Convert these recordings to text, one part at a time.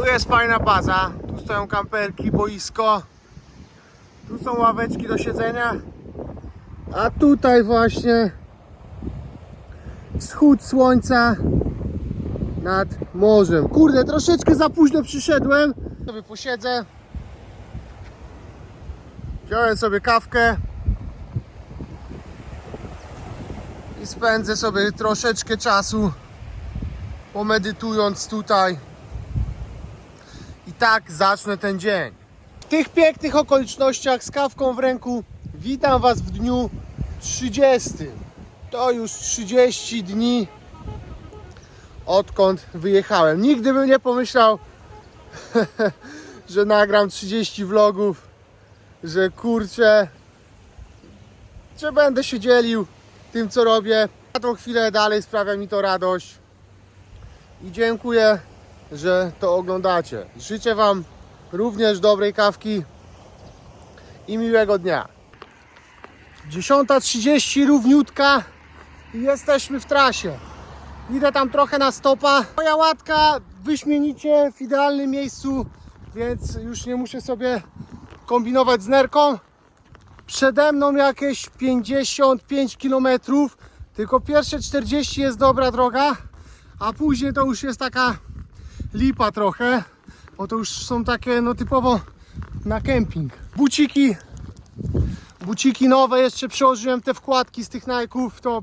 Tu jest fajna baza, tu stoją kamperki, boisko, tu są ławeczki do siedzenia, a tutaj właśnie wschód słońca nad morzem. Kurde, troszeczkę za późno przyszedłem. Sobie posiedzę. Wziąłem sobie kawkę. I spędzę sobie troszeczkę czasu pomedytując tutaj. Tak zacznę ten dzień. W tych pięknych okolicznościach z kawką w ręku witam Was w dniu 30. To już 30 dni odkąd wyjechałem. Nigdy bym nie pomyślał, że nagram 30 vlogów, że kurczę, że będę się dzielił tym, co robię. Na tą chwilę dalej sprawia mi to radość. I dziękuję, że to oglądacie. Życzę Wam również dobrej kawki i miłego dnia. 10.30 równiutka i jesteśmy w trasie. Idę tam trochę na stopa. Moja łatka wyśmienicie w idealnym miejscu, więc już nie muszę sobie kombinować z nerką. Przede mną jakieś 55 km, tylko pierwsze 40 jest dobra droga, a później to już jest taka lipa trochę, bo to już są takie no typowo na kemping. Buciki, buciki nowe, jeszcze przełożyłem te wkładki z tych Nike'ów, to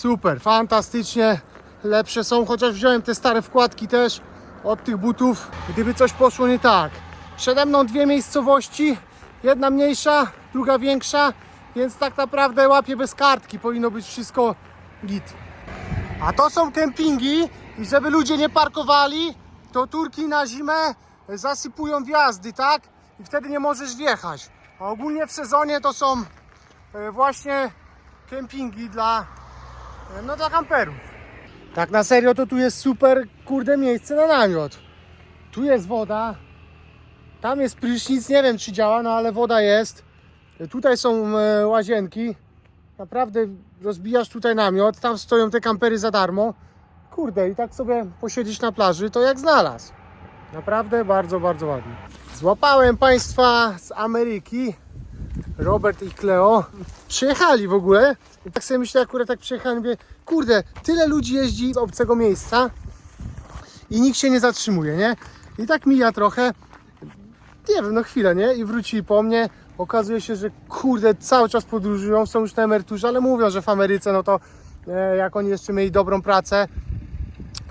Super, fantastycznie. Lepsze są, chociaż wziąłem te stare wkładki też od tych butów. Gdyby coś poszło nie tak. Przede mną dwie miejscowości, jedna mniejsza, druga większa, więc tak naprawdę łapię bez kartki. Powinno być wszystko git. A to są kempingi i żeby ludzie nie parkowali, to Turki na zimę zasypują wjazdy, tak? I wtedy nie możesz wjechać. A ogólnie w sezonie to są e, właśnie kempingi dla no dla kamperów. Tak na serio to tu jest super kurde miejsce na namiot. Tu jest woda. Tam jest prysznic, nie wiem czy działa, no ale woda jest. Tutaj są e, łazienki. Naprawdę rozbijasz tutaj namiot, tam stoją te kampery za darmo. Kurde, i tak sobie posiedzieć na plaży, to jak znalazł. Naprawdę bardzo, bardzo ładnie. Złapałem Państwa z Ameryki. Robert i Cleo przyjechali w ogóle. I tak sobie myślę, akurat tak przyjechałem, mówię, kurde, tyle ludzi jeździ z obcego miejsca i nikt się nie zatrzymuje, nie? I tak mija trochę, nie wiem, no chwilę, nie? I wrócili po mnie. Okazuje się, że kurde, cały czas podróżują, są już na emeryturze, ale mówią, że w Ameryce, no to e, jak oni jeszcze mieli dobrą pracę,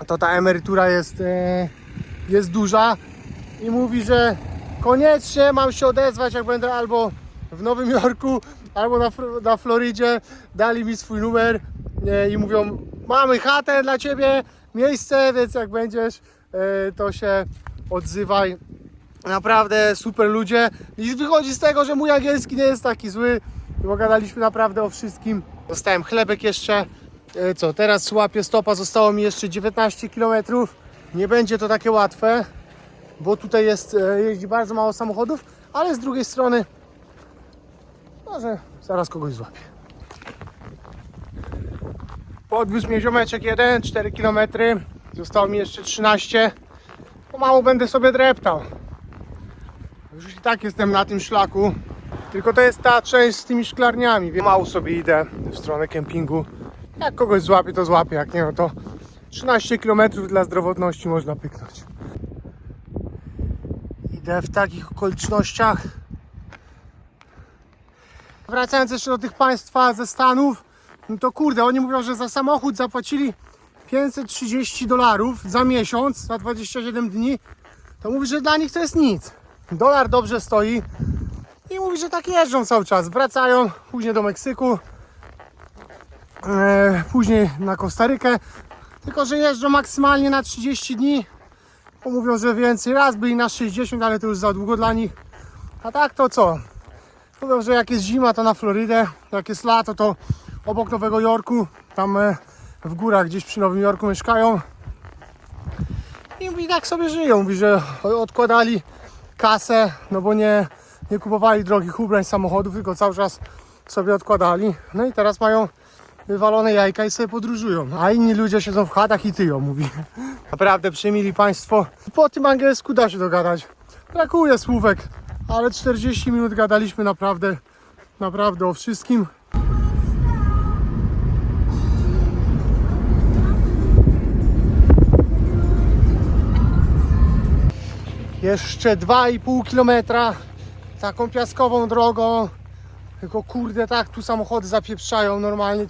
to ta emerytura jest, e, jest duża i mówi, że koniecznie mam się odezwać, jak będę albo w Nowym Jorku, albo na, na Florydzie. Dali mi swój numer e, i mówią: Mamy chatę dla ciebie, miejsce, więc jak będziesz, e, to się odzywaj. Naprawdę super ludzie. I wychodzi z tego, że mój angielski nie jest taki zły, bo gadaliśmy naprawdę o wszystkim. Dostałem chlebek jeszcze. E, Co, teraz łapię stopa, zostało mi jeszcze 19 km. Nie będzie to takie łatwe, bo tutaj jest, e, jeździ bardzo mało samochodów, ale z drugiej strony może zaraz kogoś złapię. Podwiózł mnie ziomeczek jeden, 4 km. Zostało mi jeszcze 13. Pomału będę sobie dreptał. Już i tak jestem na tym szlaku. Tylko to jest ta część z tymi szklarniami. Mało sobie idę w stronę kempingu. Jak kogoś złapię, to złapię. Jak nie, no to 13 km dla zdrowotności można pyknąć. Idę w takich okolicznościach. Wracając jeszcze do tych państwa ze Stanów, no to kurde, oni mówią, że za samochód zapłacili 530 dolarów za miesiąc, na 27 dni. To mówi, że dla nich to jest nic. Dolar dobrze stoi i mówi, że tak jeżdżą cały czas. Wracają później do Meksyku, później na Kostarykę. Tylko, że jeżdżą maksymalnie na 30 dni. Bo mówią, że więcej raz byli na 60, ale to już za długo dla nich. A tak to co? Mówią, że jak jest zima, to na Florydę, jak jest lato, to obok Nowego Jorku, tam e, w górach gdzieś przy Nowym Jorku mieszkają. I mówi, tak sobie żyją. Mówi, że odkładali kasę, no bo nie, nie kupowali drogich ubrań, samochodów, tylko cały czas sobie odkładali. No i teraz mają wywalone jajka i sobie podróżują. A inni ludzie siedzą w chatach i tyją, mówi. Naprawdę przyjmili Państwo. Po tym angielsku da się dogadać. Brakuje słówek, ale 40 minut gadaliśmy naprawdę, naprawdę o wszystkim. Jeszcze 2,5 km taką piaskową drogą. Tylko kurde, tak tu samochody zapieprzają normalnie.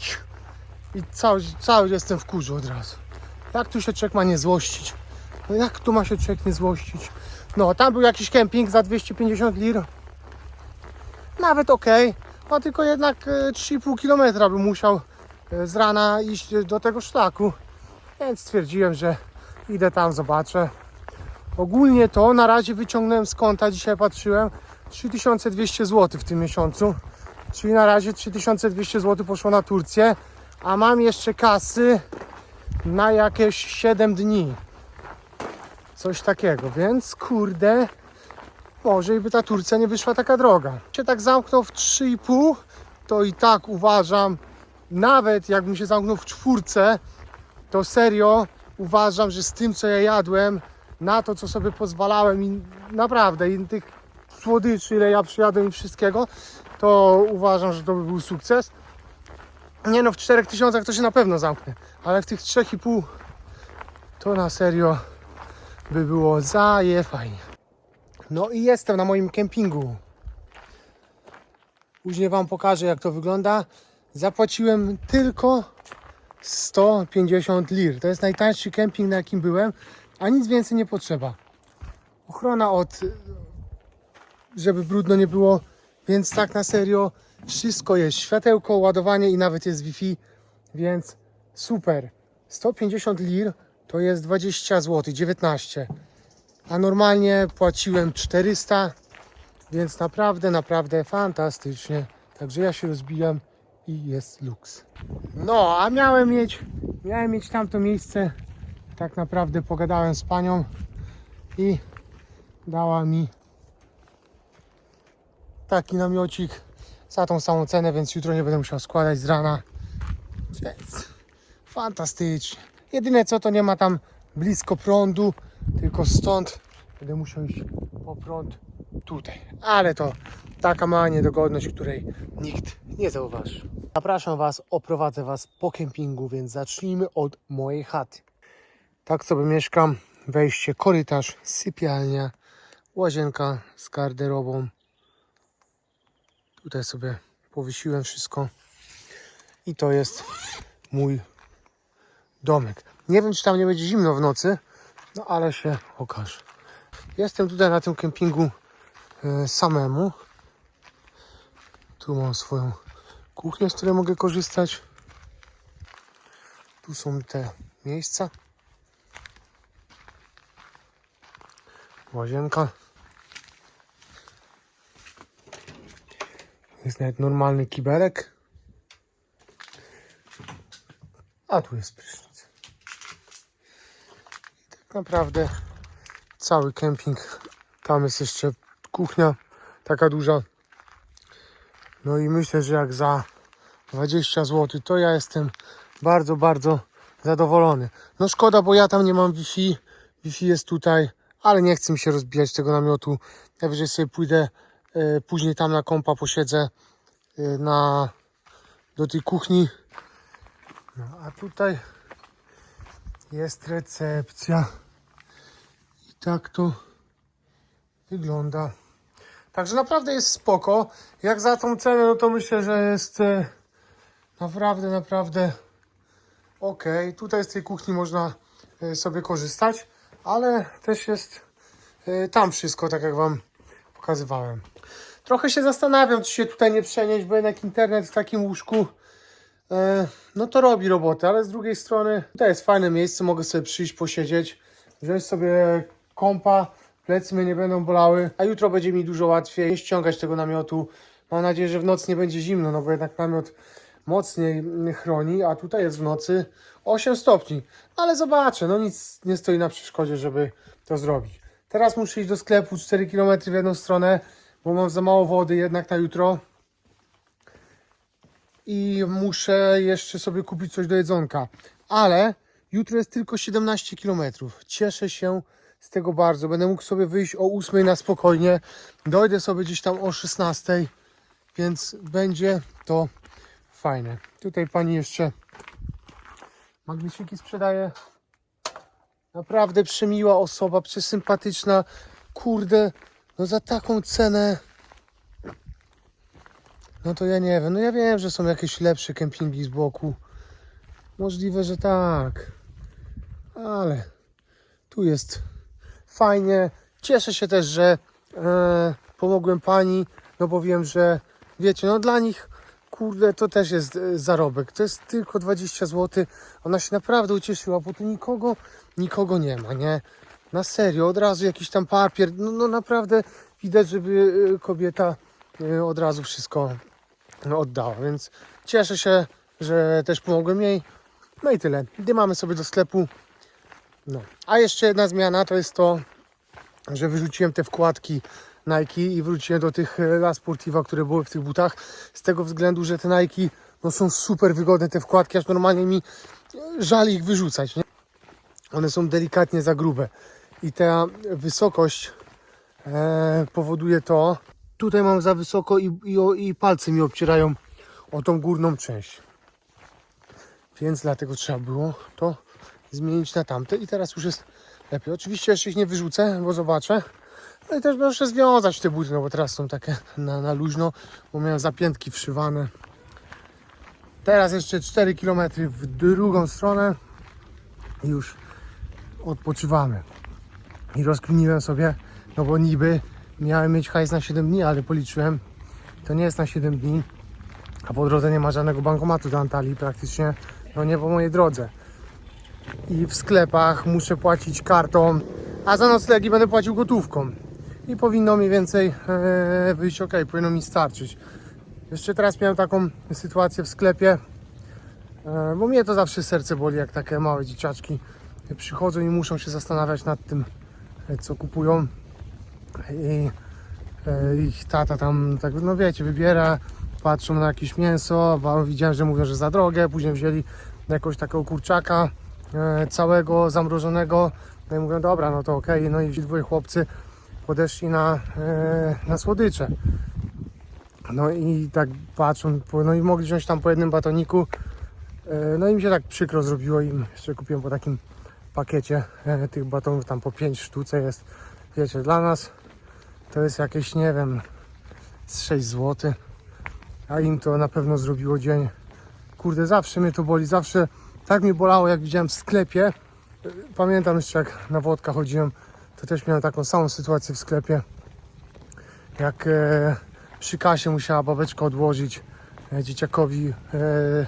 I cały, cały jestem w kurzu od razu. Jak tu się człowiek ma nie złościć? No jak tu ma się człowiek nie złościć? No, tam był jakiś kemping za 250 lir. Nawet okej. No tylko jednak e, 3,5 km bym musiał e, z rana iść do tego szlaku. Więc stwierdziłem, że idę tam, zobaczę. Ogólnie to na razie wyciągnąłem z konta, dzisiaj patrzyłem, 3200 zł w tym miesiącu. Czyli na razie 3200 zł poszło na Turcję, a mam jeszcze kasy na jakieś 7 dni. Coś takiego, więc kurde, może i by ta Turcja nie wyszła taka droga. Się tak zamknął w 3,5, to i tak uważam, nawet jakbym się zamknął w czwórce, to serio uważam, że z tym co ja jadłem, na to co sobie pozwalałem i naprawdę i tych słodyczy, ile ja przyjadłem i wszystkiego, to uważam, że to by był sukces. Nie no, w 4000 to się na pewno zamknę, ale w tych 3,5 to na serio by było zaje fajnie. No i jestem na moim kempingu. Później Wam pokażę jak to wygląda. Zapłaciłem tylko 150 lir. To jest najtańszy kemping na jakim byłem, a nic więcej nie potrzeba. Ochrona od, żeby brudno nie było, więc tak na serio wszystko jest. Światełko, ładowanie i nawet jest Wi-Fi, więc super. 150 lir to jest 20 zł, 19. A normalnie płaciłem 400, więc naprawdę, naprawdę fantastycznie. Także ja się rozbijam i jest luks. No, a miałem mieć, miałem mieć tamto miejsce. Tak naprawdę pogadałem z panią i dała mi taki namiocik za tą samą cenę, więc jutro nie będę musiał składać z rana. Więc fantastycznie. Jedyne co to nie ma tam blisko prądu, tylko stąd będę musiał iść po prąd tutaj. Ale to taka mała niedogodność, której nikt nie zauważy. Zapraszam Was, oprowadzę Was po kempingu, więc zacznijmy od mojej chaty. Tak sobie mieszkam. Wejście, korytarz, sypialnia, łazienka z garderobą. Tutaj sobie powiesiłem wszystko. I to jest mój domek. Nie wiem, czy tam nie będzie zimno w nocy, no ale się okaże. Jestem tutaj na tym kempingu e, samemu. Tu mam swoją kuchnię, z której mogę korzystać. Tu są te miejsca. Łazienka. Jest nawet normalny kibelek. A tu jest prysznic. I tak naprawdę cały kemping. Tam jest jeszcze kuchnia taka duża. No i myślę, że jak za 20 zł, to ja jestem bardzo, bardzo zadowolony. No szkoda, bo ja tam nie mam Wi-Fi. Wi-Fi jest tutaj, ale nie chcę mi się rozbijać tego namiotu. Najwyżej sobie pójdę później tam na kompa posiedzę e, na, do tej kuchni. No, a tutaj jest recepcja. I tak to wygląda. Także naprawdę jest spoko. Jak za tą cenę, no to myślę, że jest e, naprawdę, naprawdę ok. Tutaj z tej kuchni można e, sobie korzystać, ale też jest e, tam wszystko, tak jak Wam pokazywałem. Trochę się zastanawiam, czy się tutaj nie przenieść, bo jednak internet w takim łóżku e, no to robi robotę, ale z drugiej strony to jest fajne miejsce, mogę sobie przyjść, posiedzieć, wziąć sobie kompa, plecy mnie nie będą bolały, a jutro będzie mi dużo łatwiej nie ściągać tego namiotu. Mam nadzieję, że w nocy nie będzie zimno, no bo jednak namiot mocniej chroni, a tutaj jest w nocy 8 stopni. Ale zobaczę, no nic nie stoi na przeszkodzie, żeby to zrobić. Teraz muszę iść do sklepu 4 km w jedną stronę, bo mam za mało wody jednak na jutro. i muszę jeszcze sobie kupić coś do jedzonka. Ale jutro jest tylko 17 km. Cieszę się z tego bardzo. Będę mógł sobie wyjść o 8 na spokojnie. Dojdę sobie gdzieś tam o 16, więc będzie to fajne. Tutaj pani jeszcze magnesiki sprzedaje. Naprawdę przemiła osoba, przesympatyczna. Kurde, no za taką cenę. No to ja nie wiem. No ja wiem, że są jakieś lepsze kempingi z boku. Możliwe, że tak. Ale tu jest fajnie. Cieszę się też, że e, pomogłem pani, no bo wiem, że wiecie, no dla nich kurde, to też jest e, zarobek. To jest tylko 20 zł. Ona się naprawdę ucieszyła, bo tu nikogo, nikogo nie ma, nie? Na serio, od razu jakiś tam papier. No, no naprawdę widać, żeby e, kobieta e, od razu wszystko oddała, więc cieszę się, że też pomogłem jej. No i tyle. Dymamy sobie do sklepu. No. A jeszcze jedna zmiana to jest to, że wyrzuciłem te wkładki Nike i wróciłem do tych e, La Sportiva, które były w tych butach. Z tego względu, że te Nike no, są super wygodne, te wkładki, aż normalnie mi żal ich wyrzucać. Nie? One są delikatnie za grube. I ta wysokość e, powoduje to, tutaj mam za wysoko i, i, i palce mi obcierają o tą górną część. Więc dlatego trzeba było to zmienić na tamte i teraz już jest lepiej. Oczywiście jeszcze ich nie wyrzucę, bo zobaczę. No i też muszę związać te buty, no bo teraz są takie na, na luźno, bo miałem zapiętki wszywane. Teraz jeszcze 4 km w drugą stronę i już odpoczywamy. I rozkminiłem sobie, no bo niby miałem mieć hajs na 7 dni, ale policzyłem, to nie jest na 7 dni, a po drodze nie ma żadnego bankomatu do Antalii praktycznie, no nie po mojej drodze. I w sklepach muszę płacić kartą, a za noclegi będę płacił gotówką. I powinno mniej więcej e, wyjść ok, powinno mi starczyć. Jeszcze teraz miałem taką sytuację w sklepie, e, bo mnie to zawsze serce boli, jak takie małe dzieciaczki przychodzą i muszą się zastanawiać nad tym, co kupują. I e, ich tata tam, tak, no wiecie, wybiera, patrzą na jakieś mięso, widziałem, że mówią, że za drogie, później wzięli jakiegoś takiego kurczaka e, całego, zamrożonego, no i mówią, dobra, no to okej, no i ci dwoje chłopcy podeszli na, e, na słodycze. No i tak patrzą, no i mogli wziąć tam po jednym batoniku, e, no i mi się tak przykro zrobiło im, jeszcze kupiłem po takim pakiecie e, tych batonów, tam po 5 sztuce jest, wiecie, dla nas to jest jakieś, nie wiem, z 6 zł, a im to na pewno zrobiło dzień. Kurde, zawsze mnie to boli, zawsze tak mnie bolało, jak widziałem w sklepie. Pamiętam jeszcze, jak na wodka chodziłem, to też miałem taką samą sytuację w sklepie. Jak e, przy kasie musiała babeczka odłożyć e, dzieciakowi e,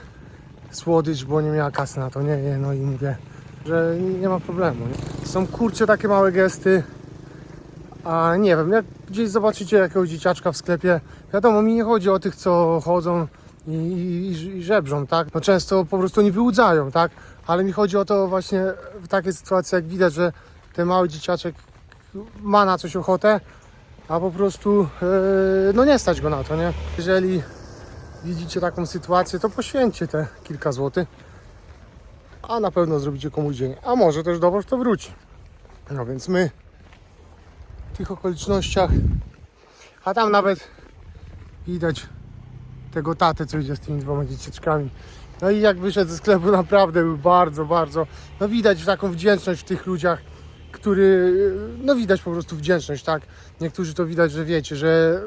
słodycz, bo nie miała kasy na to, nie, nie, no i mówię, że nie ma problemu. Nie? Są kurcze takie małe gesty, a nie wiem, jak gdzieś zobaczycie jakiegoś dzieciaczka w sklepie, wiadomo, mi nie chodzi o tych, co chodzą i, i, i żebrzą, tak? No często po prostu nie wyłudzają, tak? Ale mi chodzi o to właśnie w takiej sytuacji, jak widać, że ten mały dzieciaczek ma na coś ochotę, a po prostu e, no nie stać go na to, nie? Jeżeli widzicie taką sytuację, to poświęćcie te kilka złotych, a na pewno zrobicie komuś dzień, a może też do was to wróci. No więc my w tych okolicznościach, a tam nawet widać tego tatę, co idzie z tymi dwoma dzieciaczkami. No i jak wyszedł ze sklepu, naprawdę był bardzo, bardzo, no widać taką wdzięczność w tych ludziach, który, no widać po prostu wdzięczność, tak? Niektórzy to widać, że wiecie, że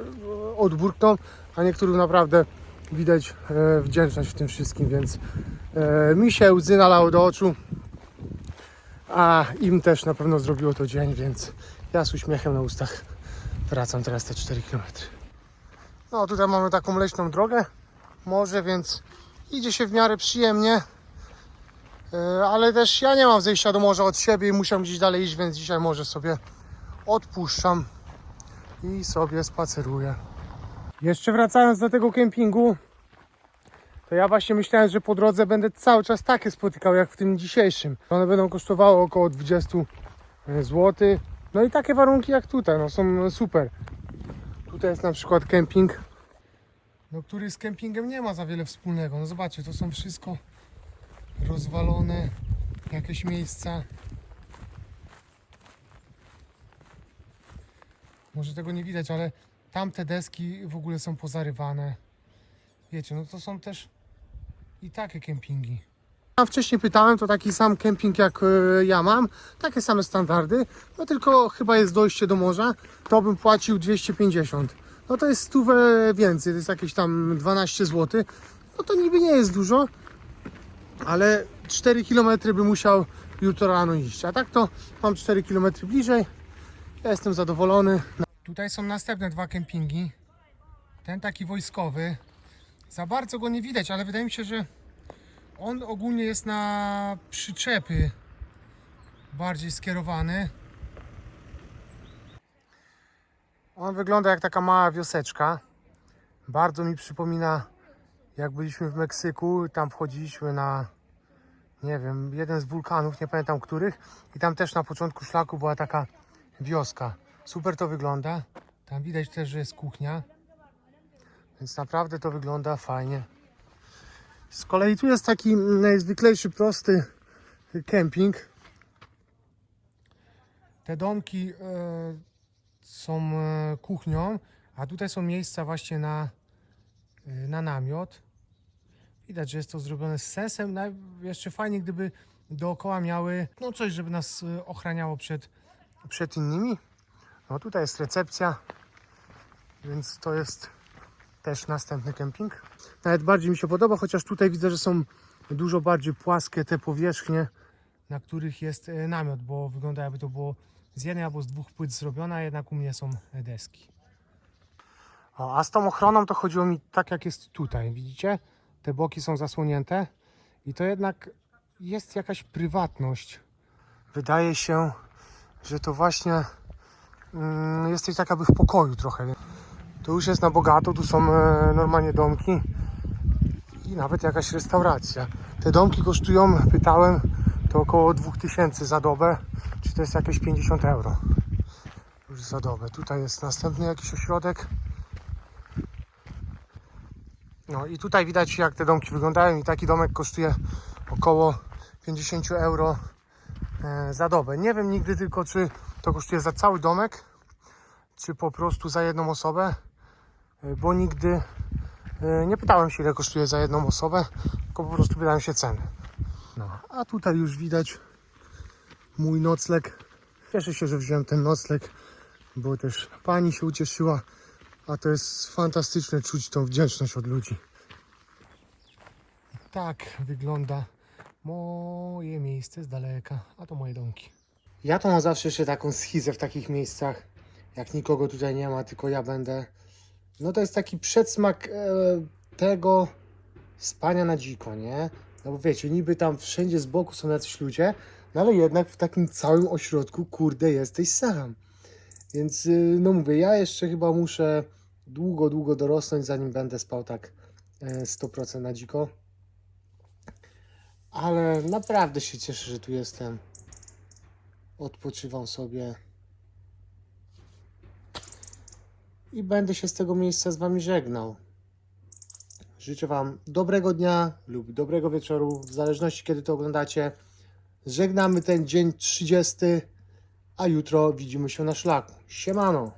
odburkną, a niektórym naprawdę widać e, wdzięczność w tym wszystkim, więc mi się łzy nalały do oczu, a im też na pewno zrobiło to dzień, więc ja z uśmiechem na ustach wracam teraz te 4 km. No tutaj mamy taką leśną drogę, morze, więc idzie się w miarę przyjemnie. E, Ale też ja nie mam zejścia do morza od siebie i muszę gdzieś dalej iść, więc dzisiaj może sobie odpuszczam i sobie spaceruję. Jeszcze wracając do tego kempingu, to ja właśnie myślałem, że po drodze będę cały czas takie spotykał jak w tym dzisiejszym. One będą kosztowały około 20 zł. No i takie warunki jak tutaj, no są super. Tutaj jest na przykład kemping no, który z kempingiem nie ma za wiele wspólnego. No zobaczcie, to są wszystko rozwalone jakieś miejsca. Może tego nie widać, ale tamte deski w ogóle są pozarywane. Wiecie, no to są też i takie kempingi. Ja wcześniej pytałem, to taki sam kemping jak e, ja mam, takie same standardy, no tylko chyba jest dojście do morza, to bym płacił 250. No to jest stówę więcej, to jest jakieś tam 12 zł. No to niby nie jest dużo, ale 4 km by musiał jutro rano iść. A tak to mam 4 km bliżej. Ja jestem zadowolony. Tutaj są następne dwa kempingi. Ten taki wojskowy. Za bardzo go nie widać, ale wydaje mi się, że on ogólnie jest na przyczepy bardziej skierowany. On wygląda jak taka mała wioseczka. Bardzo mi przypomina jak byliśmy w Meksyku, tam wchodziliśmy na nie wiem, jeden z wulkanów, nie pamiętam których i tam też na początku szlaku była taka wioska. Super to wygląda. Tam widać też, że jest kuchnia. Więc naprawdę to wygląda fajnie. Z kolei tu jest taki najzwyklejszy, prosty kemping. Te domki e, są e, kuchnią, a tutaj są miejsca właśnie na, e, na namiot. Widać, że jest to zrobione z sensem. Jeszcze fajnie, gdyby dookoła miały no coś, żeby nas ochraniało przed, przed innymi. No tutaj jest recepcja, więc to jest też następny kemping. Nawet bardziej mi się podoba, chociaż tutaj widzę, że są dużo bardziej płaskie te powierzchnie, na których jest e, namiot, bo wygląda jakby to było z jednej albo z dwóch płyt zrobione, a jednak u mnie są e, deski. O, a z tą ochroną to chodziło mi tak jak jest tutaj, widzicie? Te boki są zasłonięte i to jednak jest jakaś prywatność. Wydaje się, że to właśnie mm, jesteś tak jakby w pokoju trochę. To już jest na bogato, tu są e, normalnie domki i nawet jakaś restauracja. Te domki kosztują, pytałem, to około 2000 za dobę, czy to jest jakieś 50 euro już za dobę. Tutaj jest następny jakiś ośrodek. No i tutaj widać jak te domki wyglądają i taki domek kosztuje około 50 euro e, za dobę. Nie wiem nigdy tylko czy to kosztuje za cały domek, czy po prostu za jedną osobę, bo nigdy e, nie pytałem się ile kosztuje za jedną osobę, tylko po prostu pytałem się ceny. No, a tutaj już widać mój nocleg. Cieszę się, że wziąłem ten nocleg, bo też pani się ucieszyła, a to jest fantastyczne czuć tą wdzięczność od ludzi. Tak wygląda moje miejsce z daleka, a to moje domki. Ja to mam zawsze jeszcze taką schizę w takich miejscach, jak nikogo tutaj nie ma, tylko ja będę. No to jest taki przedsmak e, tego spania na dziko, nie? No bo wiecie, niby tam wszędzie z boku są jacyś ludzie, no ale jednak w takim całym ośrodku, kurde, jesteś sam. Więc y, no mówię, ja jeszcze chyba muszę długo, długo dorosnąć, zanim będę spał tak e, 100% na dziko. Ale naprawdę się cieszę, że tu jestem. Odpoczywam sobie. I będę się z tego miejsca z Wami żegnał. Życzę Wam dobrego dnia lub dobrego wieczoru, w zależności kiedy to oglądacie. Żegnamy ten dzień 30, a jutro widzimy się na szlaku. Siemano!